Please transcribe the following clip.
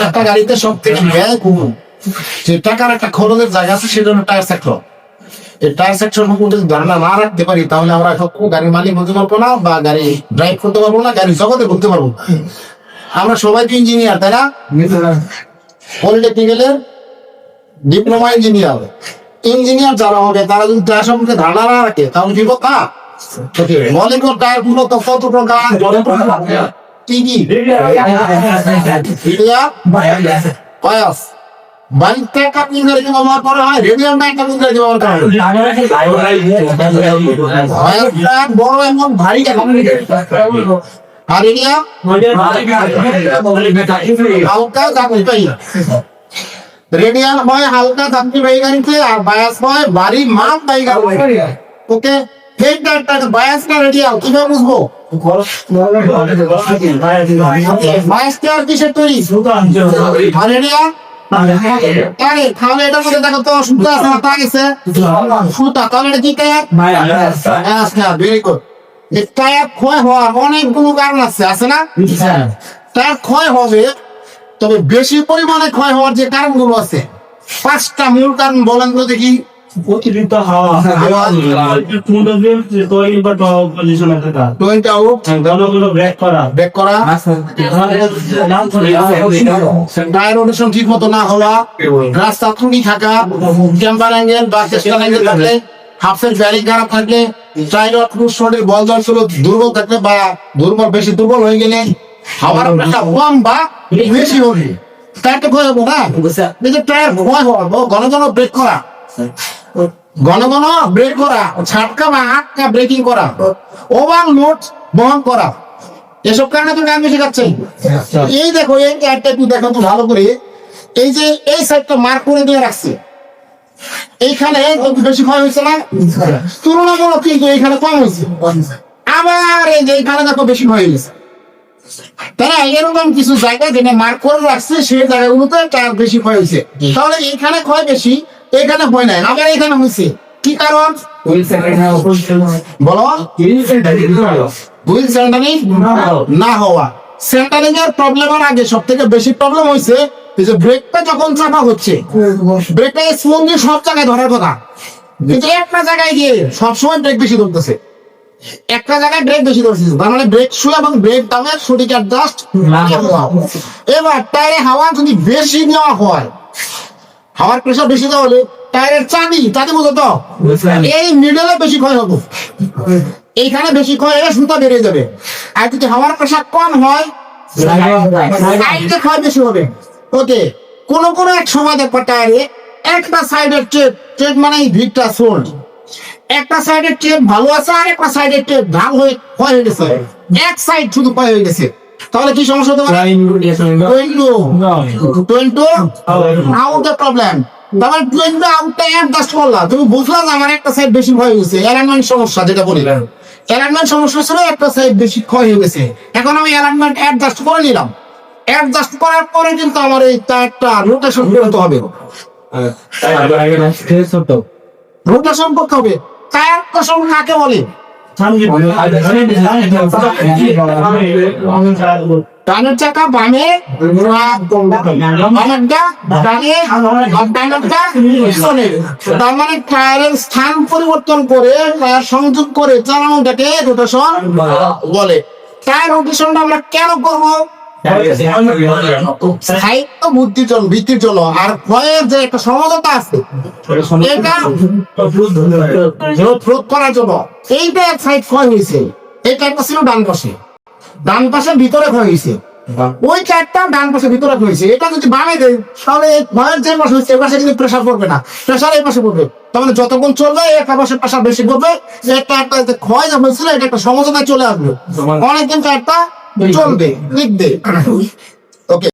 একটা গাড়িতে সব থেকে ব্যয় যে টাকার একটা খরচের জায়গা আছে টায়ার সেক্টর এই টায়ার যদি ধারণা না রাখতে পারি তাহলে আমরা কখনো গাড়ির মালিক হতে পারব না বা গাড়ি ড্রাইভ করতে পারব না গাড়ি জগতে করতে পারব না। আমরা সবাই তো ইঞ্জিনিয়ার তাই না? পলিটেকনিক্যালের ডিপ্লোমা ইঞ্জিনিয়ার ইঞ্জিনিয়ার যারা হবে তারা যদি টায়ার সম্পর্কে ধারণা না রাখে তাহলে বিপদ না মনে কর টায়ারগুলো তো কত প্রকার? কি কি ইন্ডিয়া বাড়িতে একটা ব্যবহার করা হয় একটা ব্যবহার করা হয় বড় এমন ভারী হালকা যাত্রীবাহী রেডিয়াল হয় হালকা যাত্রীবাহী গাড়িতে আর বায়াস হয় ভারী বাহী গাড়ি ওকে বায়াসটা না কি ক্ষয় হওয়ার অনেকগুলো কারণ আছে আছে না? টায়ার ক্ষয় হবে, তবে বেশি পরিমাণে ক্ষয় হওয়ার যে কারণগুলো আছে, পাঁচটা মূল কারণ বলেন তো দেখি। অতিরিক্ত হাওয়া মোটরবিল তৈরি বা পজিশনে থাকা টোয়েন্টি আউট দলগুলো করা ব্রেক করা টায়ার রোটেশন ঠিক মতো না হওয়া রাস্তা ত্রুটি থাকা ক্যাম্পার অ্যাঙ্গেল বা টেস্টার অ্যাঙ্গেল থাকলে হাফসের ব্যারিং খারাপ থাকলে টায়ার ক্রুজ শটের বল দর্শক দুর্বল থাকলে বা দুর্বল বেশি দুর্বল হয়ে গেলে হাওয়ার কম বা বেশি হবে টায়ারটা ক্ষয় হব না টায়ার ক্ষয় হওয়া ঘন ঘন ব্রেক করা ঘন ঘন ব্রেক করা ছাটকা বা আটকা ব্রেকিং করা ওভার বহন করা। এসব কারণে তো গান বেশি খাচ্ছে এই দেখো এই একটু দেখো তো ভালো করে। এই যে এই সাইডটা মার্ক করে দিয়ে রাখছে। এইখানে বেশি ক্ষয় হয়েছে না? তুলনামূলক কিন্তু এইখানে কম হয়েছে। আবার এই যে এইখানে দেখো বেশি ক্ষয় হয়েছে। তারা এরকম কিছু জায়গা যেখানে মার্ক করে রাখছে সেই জায়গাগুলোতে টায়ার বেশি ক্ষয় হয়েছে। তাহলে এইখানে ক্ষয় বেশি এখানে ক্ষয় নাই আবার এখানে হয়েছে। কি কারণ? বলো। হুইল সেন্টারিং না হওয়া। সেন্টারিং এর প্রবলেমের আগে সব থেকে বেশি প্রবলেম হয়েছে যে ব্রেকটা যখন চাপা হচ্ছে ব্রেকটা স্মুথলি সব জায়গায় ধরার কথা। কিন্তু একটা জায়গায় গিয়ে সবসময় ব্রেক বেশি ধরতেছে। একটা জায়গায় ব্রেক বেশি ধরছে তার মানে ব্রেক শু এবং ব্রেক ডাউনের সঠিক অ্যাডজাস্ট এবার টায়ারে হাওয়া যদি বেশি নেওয়া হয় হাওয়ার প্রেশার বেশি টায়ারের চাঁদি চাঁদি বুঝো তো? এই মিডলে বেশি ক্ষয় হবে। এইখানে বেশি ক্ষয় হলে সুতা বেরিয়ে যাবে। আর যদি হাওয়ার প্রেশার কম হয় সাইডে ক্ষয় বেশি হবে। ওকে কোন কোন এক সময় দেখব টায়ারে একটা সাইডের ট্রেপ ট্রেপ মানে ভিড়টা সোল্ড একটা সাইডের ট্রেপ ভালো আছে আর একটা সাইডের ট্রেপ ভাগ হয়ে ক্ষয় হয়ে গেছে। এক সাইড শুধু ক্ষয় হয়ে গেছে। তাহলে কি সমস্যা হতে পারে টোয়েন্টু টোয়েন্টু আউট প্রবলেম তারপর টোয়েন্টু আউটটা অ্যাডজাস্ট করলাম তুমি বুঝলা যে আমার একটা সাইড বেশি ক্ষয় হয়েছে। অ্যালাইনমেন্ট সমস্যা যেটা বলি অ্যালাইনমেন্ট সমস্যা ছিল একটা সাইড বেশি ক্ষয় হয়ে গেছে। এখন আমি অ্যালাইনমেন্ট অ্যাডজাস্ট করে নিলাম। অ্যাডজাস্ট করার পরে কিন্তু আমার এই টায়ারটা রোটেশন করতে হবে। রোটেশন করতে হবে। রোটেশন কাকে বলে? ডানের চাকা বামে বামেরটা ডানে ডানেরটা পিছনে তার মানে টায়ারের স্থান পরিবর্তন করে টায়ার সংযোগ করে চালানোটাকে রোটেশন বলে টায়ার রোটেশনটা আমরা কেন করব সাহিত্য বুদ্ধির জন্য ভিত্তির জন্য আর ভয়ের যে একটা সমঝোতা আছে এটা রোধ রোধ করার জন্য এইটা এক সাইড ক্ষয় হয়েছে। এই টাইপটা ছিল ডান পাশে। ডান পাশে ভিতরে ক্ষয় হয়েছে। ওই চারটা ডান পাশে ভিতরে হয়েছে। এটা যদি বামে দেয় তাহলে এই ভয়ের যে পাশে হচ্ছে পাশে কিন্তু প্রেশার পড়বে না। প্রেশার এই পাশে পড়বে। তার মানে যতক্ষণ চলবে একটা পাশে প্রেশার বেশি পড়বে একটা একটা যে ক্ষয় যা হয়েছিল এটা একটা সমঝোতায় চলে আসবে। অনেকদিন একটা চলবে লিখবে